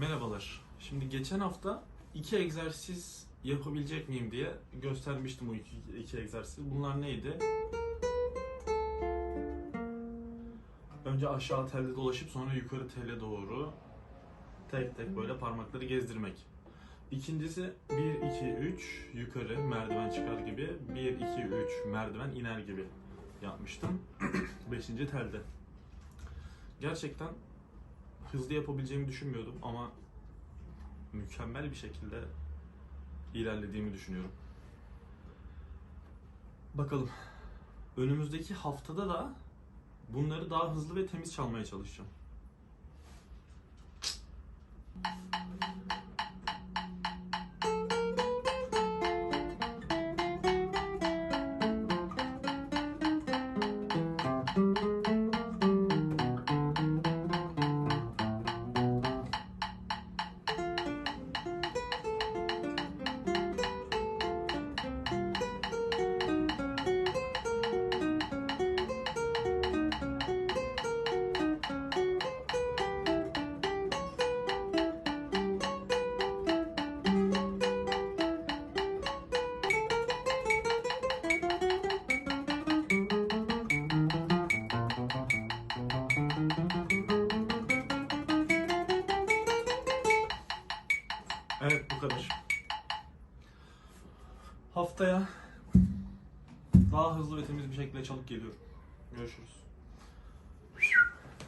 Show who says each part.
Speaker 1: Merhabalar. Şimdi geçen hafta iki egzersiz yapabilecek miyim diye göstermiştim o iki, iki egzersiz. Bunlar neydi? Önce aşağı telde dolaşıp sonra yukarı tele doğru tek tek böyle parmakları gezdirmek. İkincisi 1 2 3 yukarı merdiven çıkar gibi 1 2 3 merdiven iner gibi yapmıştım. Beşinci telde. Gerçekten hızlı yapabileceğimi düşünmüyordum ama mükemmel bir şekilde ilerlediğimi düşünüyorum. Bakalım. Önümüzdeki haftada da bunları daha hızlı ve temiz çalmaya çalışacağım. Evet bu kadar. Haftaya daha hızlı ve temiz bir şekilde çalıp geliyorum. Görüşürüz.